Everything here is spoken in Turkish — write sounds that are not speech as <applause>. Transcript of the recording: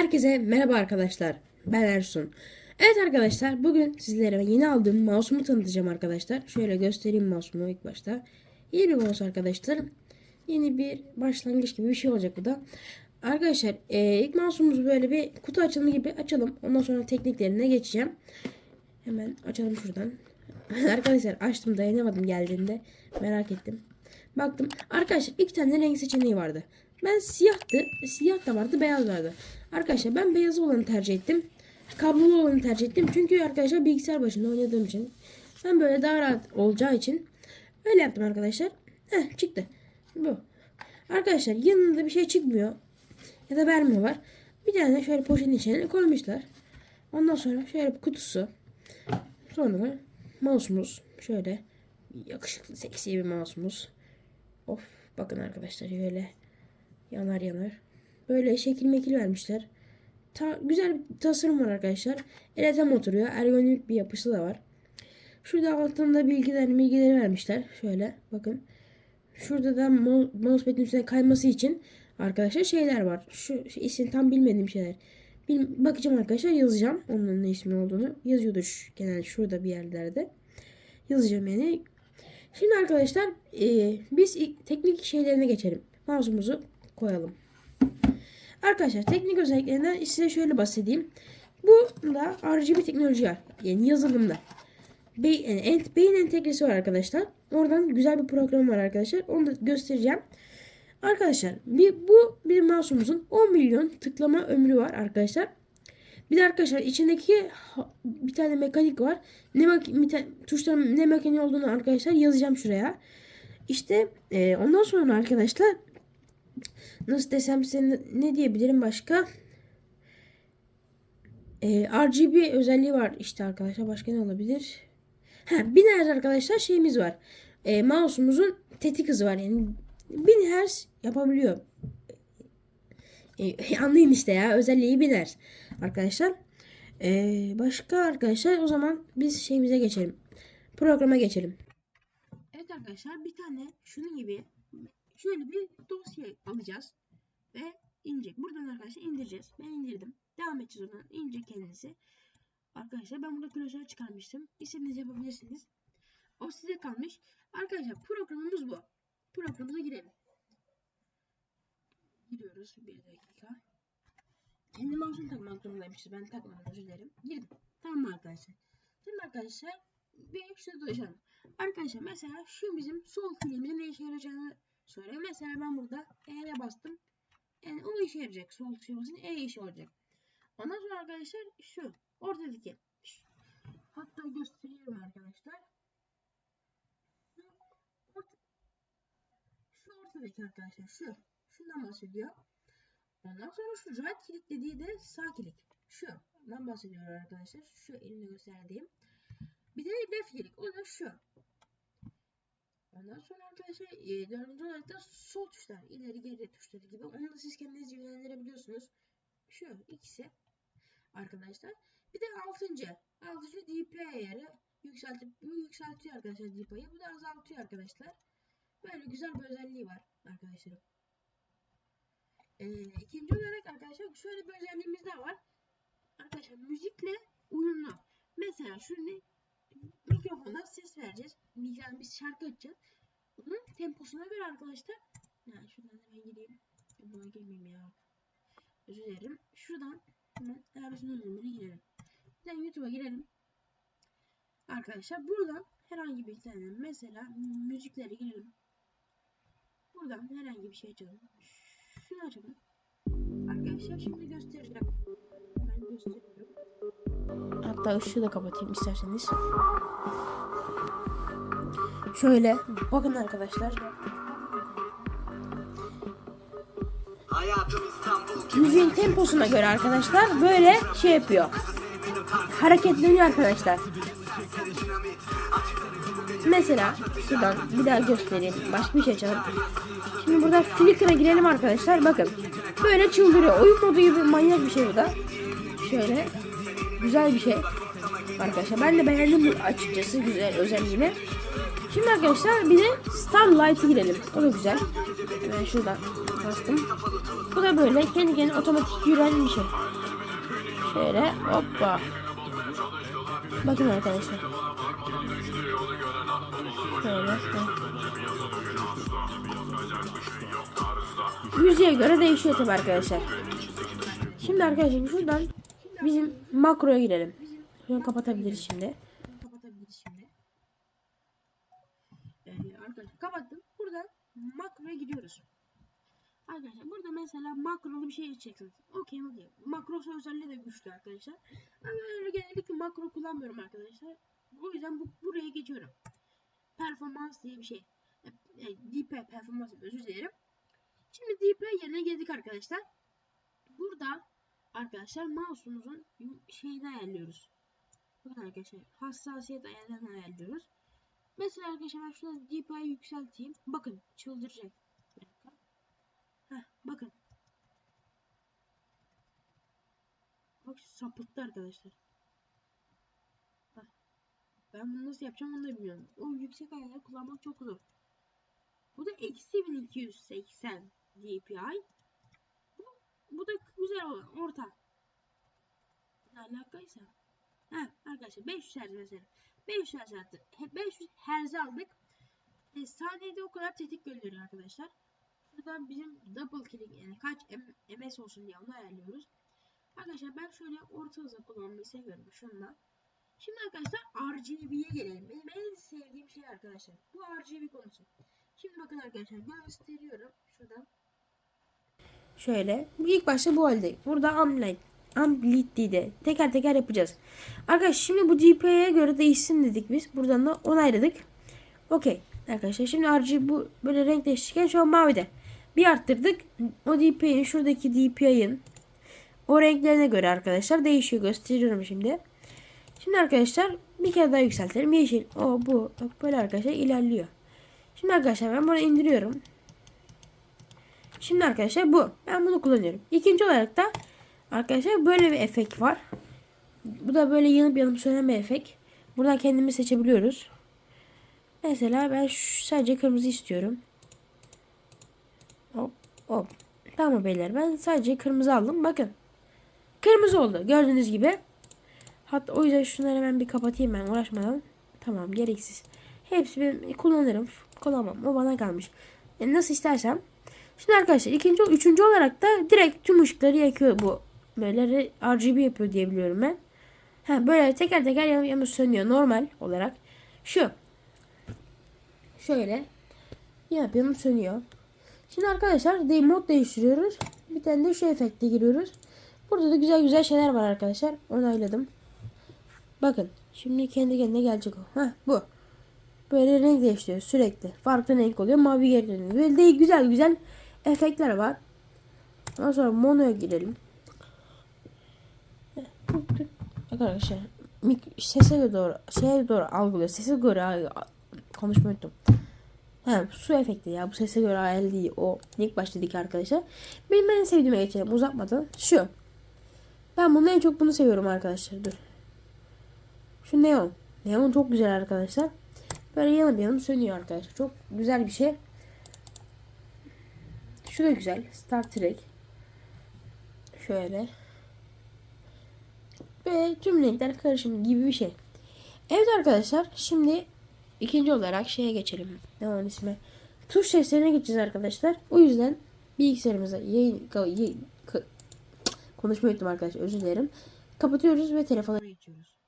Herkese merhaba arkadaşlar. Ben Ersun. Evet arkadaşlar bugün sizlere yeni aldığım mouse'umu tanıtacağım arkadaşlar. Şöyle göstereyim mouse'umu ilk başta. Yeni bir mouse arkadaşlar. Yeni bir başlangıç gibi bir şey olacak bu da. Arkadaşlar e, ilk mouse'umuzu böyle bir kutu açılımı gibi açalım. Ondan sonra tekniklerine geçeceğim. Hemen açalım şuradan. <laughs> arkadaşlar açtım dayanamadım geldiğinde. Merak ettim. Baktım. Arkadaşlar iki tane renk seçeneği vardı. Ben siyahtı. Siyah da vardı beyaz vardı. Arkadaşlar ben beyaz olanı tercih ettim. Kablolu olanı tercih ettim. Çünkü arkadaşlar bilgisayar başında oynadığım için. Ben böyle daha rahat olacağı için öyle yaptım arkadaşlar. Heh çıktı. Bu. Arkadaşlar yanında bir şey çıkmıyor. Ya da vermiyorlar. Bir tane şöyle poşetin içine koymuşlar. Ondan sonra şöyle bir kutusu. Sonra mouse'umuz. Şöyle yakışıklı seksi bir mouse'umuz. Of bakın arkadaşlar şöyle yanar yanar. Böyle şekil mekil vermişler. Ta, güzel bir tasarım var arkadaşlar. Ele tam oturuyor. Ergonomik bir yapısı da var. Şurada altında bilgiler bilgileri vermişler. Şöyle bakın. Şurada da mo- mousepad'in üstüne kayması için arkadaşlar şeyler var. Şu, şu isim tam bilmediğim şeyler. Bil, bakacağım arkadaşlar yazacağım. Onun ne ismi olduğunu. Yazıyordur genelde şurada bir yerlerde. Yazacağım yani. Şimdi arkadaşlar e, biz teknik şeylerine geçelim. Mouse'umuzu koyalım. Arkadaşlar teknik özelliklerinden size şöyle bahsedeyim. Bu da RGB teknoloji var. Yani yazılımda. Beyin, yani beyin entegresi var arkadaşlar. Oradan güzel bir program var arkadaşlar. Onu da göstereceğim. Arkadaşlar bir, bu bir mouse'umuzun 10 milyon tıklama ömrü var arkadaşlar. Bir de arkadaşlar içindeki bir tane mekanik var. Ne tuşların ne mekaniği olduğunu arkadaşlar yazacağım şuraya. İşte e, ondan sonra arkadaşlar nasıl desem size ne- diyebilirim başka? E, RGB özelliği var işte arkadaşlar. Başka ne olabilir? Ha, 1000 Hz arkadaşlar şeyimiz var. E, mouse'umuzun tetik hızı var. Yani 1000 Hz yapabiliyor. E, <laughs> anlayın işte ya. Özelliği 1000 Hz. Arkadaşlar. E, başka arkadaşlar o zaman biz şeyimize geçelim. Programa geçelim. Evet arkadaşlar bir tane şunun gibi şöyle bir dosya alacağız ve inecek. Buradan arkadaşlar indireceğiz. Ben indirdim. Devam edeceğiz oradan. İnecek kendisi. Arkadaşlar ben burada klasör çıkarmıştım. İstediğiniz yapabilirsiniz. O size kalmış. Arkadaşlar programımız bu. Programımıza girelim. Giriyoruz. Bir dakika. Kendi mouse'umu takmak zorundaymışız. Ben takmadım özür dilerim. Girdim. Tamam arkadaşlar. Şimdi arkadaşlar bir şurada dolaşalım. Arkadaşlar mesela şu bizim sol kliğimizin ne işe yarayacağını soruyor. Mesela ben burada E'ye bastım. Yani o işe yarayacak. Sol kliğimizin E işi olacak. Ondan sonra arkadaşlar şu. Ortadaki. Hatta gösteriyorum arkadaşlar. Şu, orta, şu ortadaki arkadaşlar. Şu. Şundan bahsediyor. Ondan sonra şu right kilit dediği de sağ kilit. Şu. Ondan bahsediyor arkadaşlar. Şu elimle gösterdiğim. Bir de left kilit. O da şu. Ondan sonra arkadaşlar e, dördüncü olarak da sol tuşlar. ileri geri tuşları gibi. Onu da siz kendiniz yönlendirebiliyorsunuz. Şu ikisi arkadaşlar. Bir de altıncı. Altıncı DP ayarı yükseltip yükseltiyor arkadaşlar DP'yi. Bu da azaltıyor arkadaşlar. Böyle güzel bir özelliği var arkadaşlar. Ee, ikinci olarak arkadaşlar şöyle bir özelliğimiz daha var. Arkadaşlar müzikle uyumlu. Mesela şunu mikrofona ses vereceğiz. Yani biz şarkı açacağız. Bunun temposuna göre arkadaşlar. Yani şuradan hemen gireyim. Buna girmeyeyim ya. Özür dilerim. Şuradan hemen Ersun Özdemir'e girelim. Tane YouTube'a girelim. Arkadaşlar buradan herhangi bir tane mesela müziklere girelim. Buradan herhangi bir şey açalım. Şunu açalım. Arkadaşlar şimdi göstereceğim. Ben gösteriyorum. Hatta ışığı da kapatayım isterseniz. Şöyle bakın arkadaşlar. Müziğin temposuna göre arkadaşlar böyle şey yapıyor. Hareketleniyor arkadaşlar. Mesela şuradan bir daha göstereyim. Başka bir şey açalım. Şimdi burada Flickr'a girelim arkadaşlar. Bakın. Böyle çıldırıyor. Oyun modu gibi manyak bir şey bu da. Şöyle. Güzel bir şey. Arkadaşlar ben de beğendim bu açıkçası güzel özelliğini. Şimdi arkadaşlar bir de Starlight'a girelim. O da güzel. Hemen şuradan bastım. Bu da böyle kendi kendine otomatik yürüyen bir şey. Şöyle hoppa. Bakın arkadaşlar. Şöyle. Müziğe göre değişiyor tabi arkadaşlar. Şimdi arkadaşlar şuradan bizim makroya girelim. Şunu kapatabiliriz şimdi. kapatabiliriz şimdi. Arkadaşlar kapattım. Buradan makroya gidiyoruz. Arkadaşlar burada mesela makrolu bir şey içeceksiniz. Okey okey. Makro özelliği de güçlü arkadaşlar. Ama öyle genellikle makro kullanmıyorum arkadaşlar. O yüzden bu, buraya geçiyorum. Performans diye bir şey. E, DP performans özür dilerim. Şimdi DP yerine geldik arkadaşlar. Burada arkadaşlar mouse'umuzun şeyini ayarlıyoruz. Bakın arkadaşlar hassasiyet ayarlarını ayarlıyoruz. Mesela arkadaşlar ben şuradan DPI'yi yükselteyim. Bakın çıldıracak. Heh, bakın. Bak sapıttı arkadaşlar. Heh. Ben bunu nasıl yapacağım onu da bilmiyorum. O yüksek ayarları kullanmak çok zor. Bu da eksi 1280 DPI. Bu, bu da güzel olan orta. Ne alakaysa. Ha arkadaşlar 500 Hz mesela. 500 Hz attı. He, 500 Hz aldık. E, saniyede o kadar tetik gönderiyor arkadaşlar. Buradan bizim double click yani kaç ms olsun diye onu ayarlıyoruz. Arkadaşlar ben şöyle orta hızla kullanmayı seviyorum şunla. Şimdi arkadaşlar RGB'ye gelelim. Benim en sevdiğim şey arkadaşlar. Bu RGB konusu. Şimdi bakın arkadaşlar gösteriyorum. Şuradan. Şöyle. İlk başta bu halde. Burada Amlight. Amplitude'de teker teker yapacağız. Arkadaşlar şimdi bu GPI'ye göre değişsin dedik biz. Buradan da onayladık. Okey. Arkadaşlar şimdi RGB bu böyle renk değiştirirken şu an mavide. Bir arttırdık. O DPI'nin şuradaki DPI'nin o renklerine göre arkadaşlar değişiyor. Gösteriyorum şimdi. Şimdi arkadaşlar bir kere daha yükseltelim. Yeşil. O bu. Bak böyle arkadaşlar ilerliyor. Şimdi arkadaşlar ben bunu indiriyorum. Şimdi arkadaşlar bu. Ben bunu kullanıyorum. İkinci olarak da arkadaşlar böyle bir efekt var. Bu da böyle yanıp yanıp bir efekt. Buradan kendimiz seçebiliyoruz. Mesela ben sadece kırmızı istiyorum. Hop hop. Tamam beyler ben sadece kırmızı aldım. Bakın. Kırmızı oldu. Gördüğünüz gibi. Hatta o yüzden şunları hemen bir kapatayım ben uğraşmadan. Tamam gereksiz. Hepsi ben kullanırım. Kullanmam. O bana kalmış. Yani nasıl istersem. Şimdi arkadaşlar ikinci, üçüncü olarak da direkt tüm ışıkları yakıyor bu. Böyle RGB yapıyor diye biliyorum ben. Ha böyle teker teker yanıp yanıp sönüyor normal olarak. Şu. Şöyle. Yanıp yanıp sönüyor. Şimdi arkadaşlar de mod değiştiriyoruz. Bir tane de şu efekte giriyoruz. Burada da güzel güzel şeyler var arkadaşlar. Onayladım. Bakın. Şimdi kendi kendine gelecek o. Heh bu. Böyle renk değiştiriyor sürekli. Farklı renk oluyor. Mavi geri. Böyle de güzel güzel efektler var. Ondan sonra mono'ya girelim. Arkadaşlar sese doğru şeye doğru algılıyor. Sese göre konuşmayı unuttum. Ha, su efekti ya. Bu sese göre ayarlı değil. O ilk baştaki arkadaşlar. Benim en sevdiğime geçelim uzatmadan. Şu. Ben bunu en çok bunu seviyorum arkadaşlar. Dur. Şu neon. Neon çok güzel arkadaşlar. Böyle yanıp yanıp sönüyor arkadaşlar. Çok güzel bir şey. Şu da güzel. Star Trek. Şöyle. Ve tüm renkler karışım gibi bir şey. Evet arkadaşlar. Şimdi ikinci olarak şeye geçelim. Ne onun ismi? Tuş seslerine geçeceğiz arkadaşlar. O yüzden bilgisayarımıza yayın, yayın konuşmayı unuttum arkadaşlar. Özür dilerim. Kapatıyoruz ve telefona geçiyoruz.